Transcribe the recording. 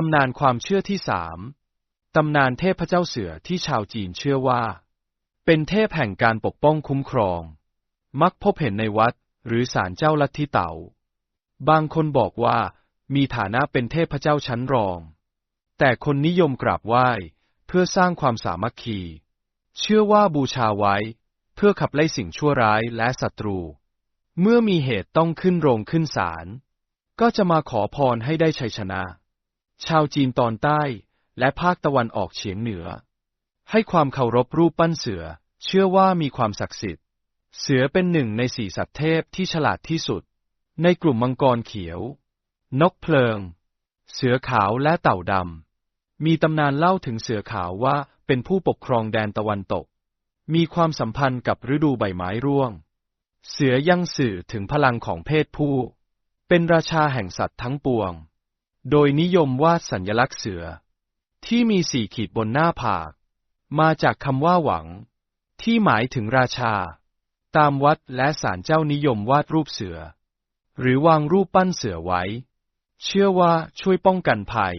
ตำนานความเชื่อที่สามตำนานเทพเจ้าเสือที่ชาวจีนเชื่อว่า เป็นเทพแห่งการปกป้องคุ้มครอง มักพบเห็นในวัดหรือศาลเจ้าลัทธิเต่าบางคนบอกว่ามีฐานะเป็นเทพเจ้าชั้นรอง แต่คนนิยมกราบไหว้เพื่อสร้างความสามัคคี เชื่อว่าบูชาไว้ เพื่อขับไล่สิ่งชั่วร้ายและศัตรู เมื่อมีเหตุต้องขึ้นโรงขึ้นศาลก็จะมาขอพรให้ได้ชัยชนะ ชาวจีนตอนใต้ และภาคตะวันออกเฉียงเหนือ ให้ความเคารพรูปปั้นเสือ เชื่อว่ามีความศักดิ์สิทธิ์ เสือเป็นหนึ่งในสี่สัตว์เทพที่ฉลาดที่สุด ในกลุ่มมังกรเขียว นกเพลิง เสือขาวและเต่าดำ มีตำนานเล่าถึงเสือขาวว่าเป็นผู้ปกครองแดนตะวันตก มีความสัมพันธ์กับฤดูใบไม้ร่วง เสือยังสื่อถึงพลังของเพศผู้ เป็นราชาแห่งสัตว์ทั้งปวง โดยนิยมวาดสัญลักษณ์เสือ ที่มีสี่ขีดบนหน้าผาก มาจากคำว่าหวัง ที่หมายถึงราชา ตามวัดและศาลเจ้านิยมวาดรูปเสือ หรือวางรูปปั้นเสือไว้ เชื่อว่าช่วยป้องกันภัย